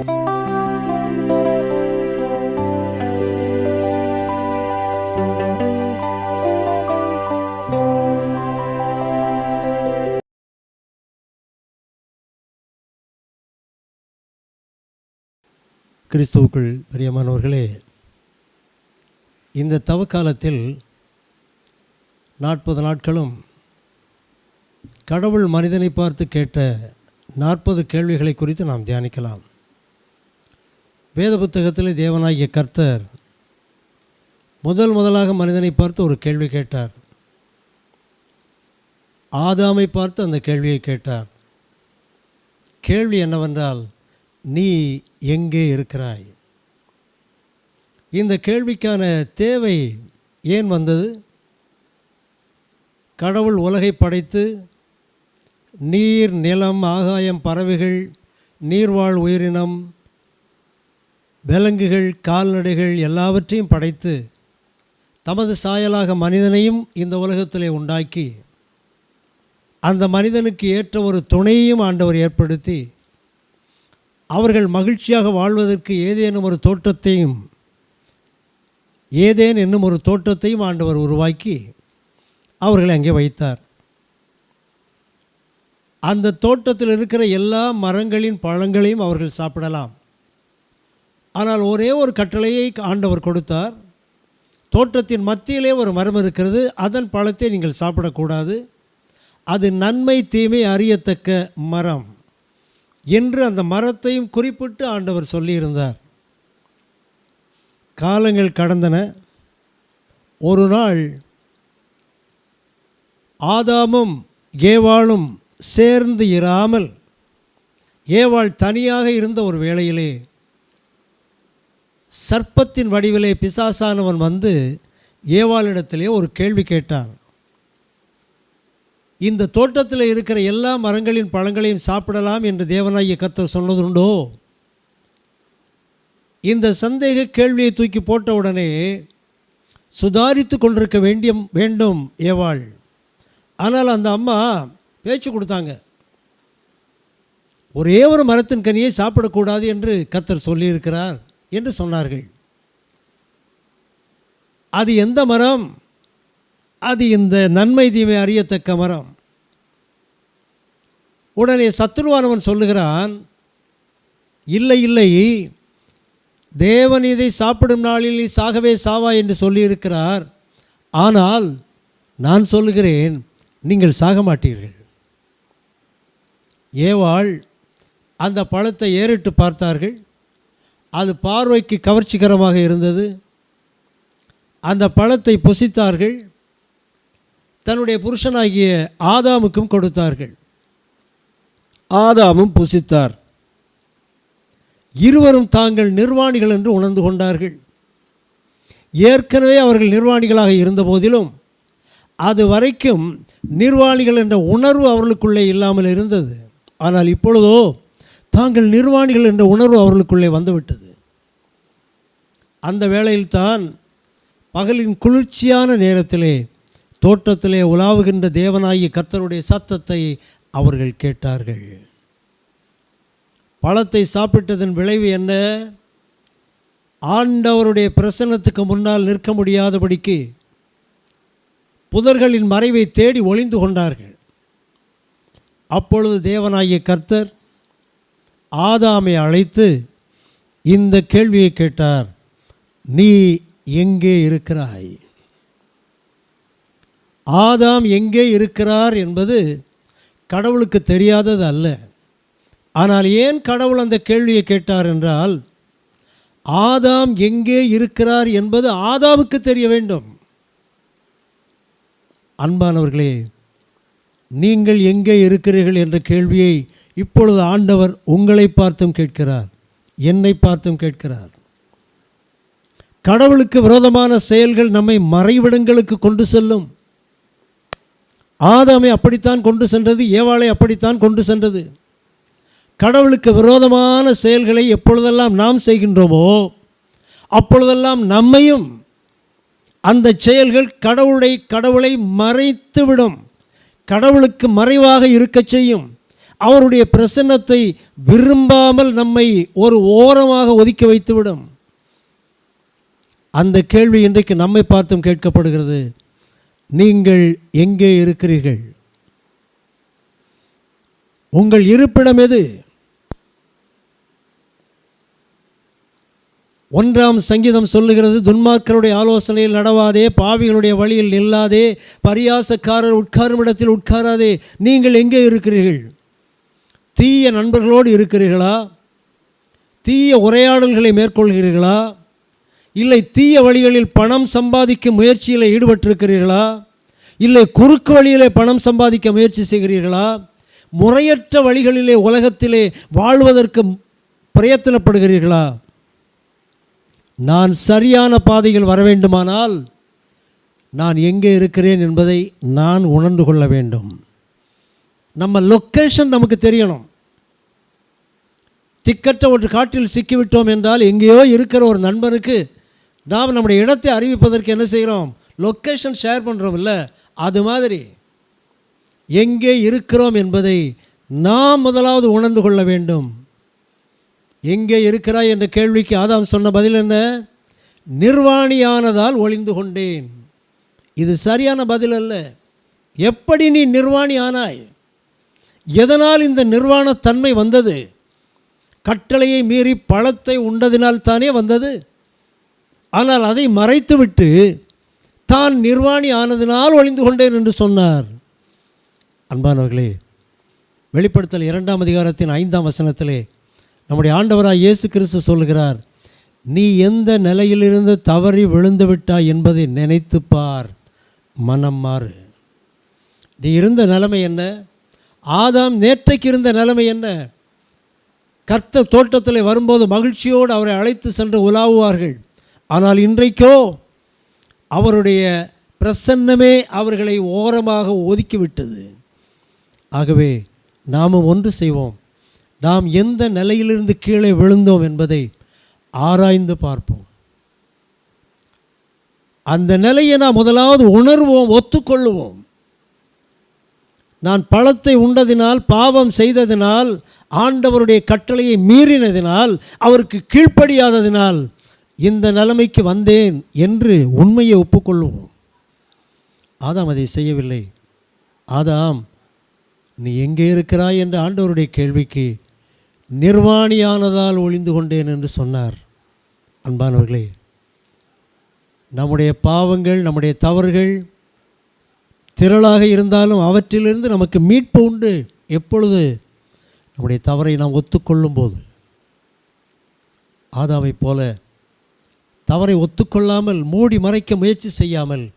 கிறிஸ்துவுக்குள் பிரியமானவர்களே இந்த தவக்காலத்தில் நாற்பது நாட்களும் கடவுள் மனிதனை பார்த்து கேட்ட நாற்பது கேள்விகளை குறித்து நாம் தியானிக்கலாம். வேத புத்தகத்தில் தேவனாகிய கர்த்தர் முதல் முதலாக மனிதனை பார்த்து ஒரு கேள்வி கேட்டார். ஆதாமை பார்த்து அந்த கேள்வியை கேட்டார். கேள்வி என்னவென்றால் நீ எங்கே இருக்கிறாய்? இந்த கேள்விக்கான தேவை ஏன் வந்தது? கடவுள் உலகை படைத்து நீர் நிலம் ஆகாயம் பறவைகள் நீர்வாழ் உயிரினம் விலங்குகள் கால்நடைகள் எல்லாவற்றையும் படைத்து தமது சாயலாக மனிதனையும் இந்த உலகத்திலே உண்டாக்கி அந்த மனிதனுக்கு ஏற்ற ஒரு துணையையும் ஆண்டவர் ஏற்படுத்தி அவர்கள் மகிழ்ச்சியாக வாழ்வதற்கு ஏதேனும் ஒரு தோட்டத்தையும் ஏதேன் என்னும் ஒரு தோட்டத்தையும் ஆண்டவர் உருவாக்கி அவர்களை அங்கே வைத்தார். அந்த தோட்டத்தில் இருக்கிற எல்லா மரங்களின் பழங்களையும் அவர்கள் சாப்பிடலாம். ஆனால் ஒரே ஒரு கட்டளையை ஆண்டவர் கொடுத்தார். தோட்டத்தின் மத்தியிலே ஒரு மரம் இருக்கிறது அதன் பழத்தை நீங்கள் சாப்பிடக்கூடாது. அது நன்மை தீமை அறியத்தக்க மரம் என்று அந்த மரத்தையும் குறிப்பிட்டு ஆண்டவர் சொல்லியிருந்தார். காலங்கள் கடந்தன. ஒரு நாள் ஆதாமும் ஏவாளும் சேர்ந்து இராமல் ஏவாள் தனியாக இருந்த ஒரு வேளையிலே சர்ப்பத்தின் வடிவிலே பிசாசானவன் வந்து ஏவாளிடத்திலே ஒரு கேள்வி கேட்டான். இந்த தோட்டத்தில் இருக்கிற எல்லா மரங்களின் பழங்களையும் சாப்பிடலாம் என்று தேவனாகிய கத்தர் சொன்னதுண்டோ? இந்த சந்தேக கேள்வியை தூக்கி போட்ட உடனே சுதாரித்து கொண்டிருக்க வேண்டிய வேண்டும் ஏவாள். ஆனால் அந்த அம்மா பேச்சு கொடுத்தாங்க. ஒரே ஒரு மரத்தின் கனியை சாப்பிடக்கூடாது என்று கத்தர் சொல்லியிருக்கிறார். என்று சொன்னார்கள். அது எந்த மரம்? அது இந்த நன்மை தீமை அறியத்தக்க மரம். உடனே சத்துருவானவன் சொல்லுகிறான் இல்லை இல்லை தேவன் இதை சாப்பிடும் நாளில் நீ சாகவே சாவா என்று சொல்லியிருக்கிறார். ஆனால் நான் சொல்லுகிறேன் நீங்கள் சாக மாட்டீர்கள். ஏவாள் அந்த பழத்தை ஏறிட்டு பார்த்தார்கள். அது பார்வைக்கு கவர்ச்சிகரமாக இருந்தது. அந்த பழத்தை புசித்தார்கள். தன்னுடைய புருஷனாகிய ஆதாமுக்கும் கொடுத்தார்கள். ஆதாமும் புசித்தார். இருவரும் தாங்கள் நிர்வாணிகள் என்று உணர்ந்து கொண்டார்கள். ஏற்கனவே அவர்கள் நிர்வாணிகளாக இருந்த போதிலும் அது வரைக்கும் நிர்வாணிகள் என்ற உணர்வு அவர்களுக்குள்ளே இல்லாமல் இருந்தது. ஆனால் இப்பொழுதோ தாங்கள் நிர்வாணிகள் என்ற உணர்வு அவர்களுக்குள்ளே வந்துவிட்டது. அந்த வேளையில்தான் பகலின் குளிர்ச்சியான நேரத்திலே தோட்டத்திலே உலாவுகின்ற தேவனாகிய கர்த்தருடைய சத்தத்தை அவர்கள் கேட்டார்கள். பழத்தை சாப்பிட்டதன் விளைவு என்ன? ஆண்டவருடைய பிரசன்னத்துக்கு முன்னால் நிற்க முடியாதபடிக்கு புதர்களின் மறைவை தேடி ஒளிந்து கொண்டார்கள். அப்பொழுது தேவனாகிய கர்த்தர் ஆதாமை அழைத்து இந்த கேள்வியை கேட்டார் நீ எங்கே இருக்கிறாய்? ஆதாம் எங்கே இருக்கிறார் என்பது கடவுளுக்கு தெரியாதது அல்ல. ஆனால் ஏன் கடவுள் அந்த கேள்வியை கேட்டார் என்றால் ஆதாம் எங்கே இருக்கிறார் என்பது ஆதாமுக்கு தெரிய வேண்டும். அன்பானவர்களே நீங்கள் எங்கே இருக்கிறீர்கள் என்ற கேள்வியை இப்பொழுது ஆண்டவர் உங்களை பார்த்தும் கேட்கிறார் என்னை பார்த்தும் கேட்கிறார். கடவுளுக்கு விரோதமான செயல்கள் நம்மை மறைவிடங்களுக்கு கொண்டு செல்லும். ஆதாமை அப்படித்தான் கொண்டு சென்றது ஏவாளை அப்படித்தான் கொண்டு சென்றது. கடவுளுக்கு விரோதமான செயல்களை எப்பொழுதெல்லாம் நாம் செய்கின்றோமோ அப்பொழுதெல்லாம் நம்மையும் அந்த செயல்கள் கடவுளை கடவுளை மறைத்துவிடும். கடவுளுக்கு மறைவாக இருக்கச் செய்யும். அவருடைய பிரசன்னத்தை விரும்பாமல் நம்மை ஒரு ஓரமாக ஒதுக்கி வைத்துவிடும். அந்த கேள்வி இன்றைக்கு நம்மை பார்த்தும் கேட்கப்படுகிறது. நீங்கள் எங்கே இருக்கிறீர்கள்? உங்கள் இருப்பிடம் எது? ஒன்றாம் சங்கீதம் சொல்லுகிறது துன்மார்க்கருடைய ஆலோசனையில் நடவாதே பாவிகளுடைய வழியில் நில்லாதே பரியாசக்காரர் உட்காரும் இடத்தில் உட்காராதே நீங்கள் எங்கே இருக்கிறீர்கள்? தீய நண்பர்களோடு இருக்கிறீர்களா? தீய உரையாடல்களை மேற்கொள்கிறீர்களா? இல்லை தீய வழிகளில் பணம் சம்பாதிக்கும் முயற்சியில் ஈடுபட்டிருக்கிறீர்களா? இல்லை குறுக்கு வழியிலே பணம் சம்பாதிக்க முயற்சி செய்கிறீர்களா? முறையற்ற வழிகளிலே உலகத்திலே வாழ்வதற்கு பிரயத்தனப்படுகிறீர்களா? நான் சரியான பாதையில் வர வேண்டுமானால் நான் எங்கே இருக்கிறேன் என்பதை நான் உணர்ந்து கொள்ள வேண்டும். நம்ம லொக்கேஷன் நமக்கு தெரியணும். திக்கற்ற ஒன்று காட்டில் சிக்கிவிட்டோம் என்றால் எங்கேயோ இருக்கிற ஒரு நண்பனுக்கு நாம் நம்முடைய இடத்தை அறிவிப்பதற்கு என்ன செய்கிறோம்? லொக்கேஷன் ஷேர் பண்ணுறோம் இல்லை? அது மாதிரி எங்கே இருக்கிறோம் என்பதை நாம் முதலாவது உணர்ந்து கொள்ள வேண்டும். எங்கே இருக்கிறாய் என்ற கேள்விக்கு ஆதாம் சொன்ன பதில் என்ன? நிர்வாணியானதால் ஒளிந்து கொண்டேன். இது சரியான பதில் அல்ல. எப்படி நீ நிர்வாணி ஆனாய்? எதனால் இந்த நிர்வாணத்தன்மை வந்தது? கட்டளையை மீறி பழத்தை உண்டதினால் தானே வந்தது? ஆனால் அதை மறைத்துவிட்டு தான் நிர்வாணி ஆனதினால் ஒளிந்து கொண்டேன் என்று சொன்னார். அன்பானவர்களே வெளிப்படுத்தல் இரண்டாம் அதிகாரத்தின் ஐந்தாம் வசனத்திலே நம்முடைய ஆண்டவராக இயேசு கிறிஸ்து சொல்கிறார் நீ எந்த நிலையிலிருந்து தவறி விழுந்து விட்டாய் என்பதை நினைத்துப் பார் மனம் மாறு. நீ இருந்த நிலைமை என்ன? ஆதாம் நேற்றைக்கு இருந்த நிலைமை என்ன? கர்த்த தோட்டத்தில் வரும்போது மகிழ்ச்சியோடு அவரை அழைத்து சென்று உலாவுவார்கள். ஆனால் இன்றைக்கோ அவருடைய பிரசன்னமே அவர்களை ஓரமாக ஒதுக்கிவிட்டது. ஆகவே நாமும் ஒன்று செய்வோம். நாம் எந்த நிலையிலிருந்து கீழே விழுந்தோம் என்பதை ஆராய்ந்து பார்ப்போம். அந்த நிலையை நாம் முதலாவது உணர்வோம் ஒத்துக்கொள்ளுவோம் நான் பழத்தை உண்டதினால் பாவம் செய்ததினால் ஆண்டவருடைய கட்டளையை மீறினதினால் அவருக்கு கீழ்ப்படியாததினால் இந்த நிலைமைக்கு வந்தேன் என்று உண்மையை ஒப்புக்கொள்ளுவோம். ஆதாம் அதை செய்யவில்லை. ஆதாம் நீ எங்கே இருக்கிறாய்? என்ற ஆண்டவருடைய கேள்விக்கு நிர்வாணியானதால் ஒளிந்து கொண்டேன் என்று சொன்னார். அன்பானவர்களே நம்முடைய பாவங்கள் நம்முடைய தவறுகள் திரளாக இருந்தாலும் அவற்றிலிருந்து நமக்கு மீட்பு உண்டு. எப்பொழுது? நம்முடைய தவறை நாம் ஒத்துக்கொள்ளும் போது ஆதாவை போல தவறை ஒத்துக்கொள்ளாமல் மூடி மறைக்க முயற்சி செய்யாமல்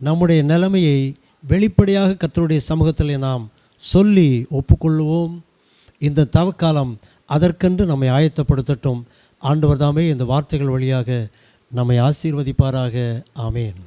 நம்முடைய நிலைமையை வெளிப்படையாக கத்தருடைய சமூகத்தில் நாம் சொல்லி ஒப்புக்கொள்ளுவோம். இந்த தவக்காலம் அதற்கென்று நம்மை ஆயத்தப்படுத்தட்டும். ஆண்டவர் தாமே இந்த வார்த்தைகள் வழியாக நம்மை ஆசீர்வதிப்பாராக. ஆமேன்.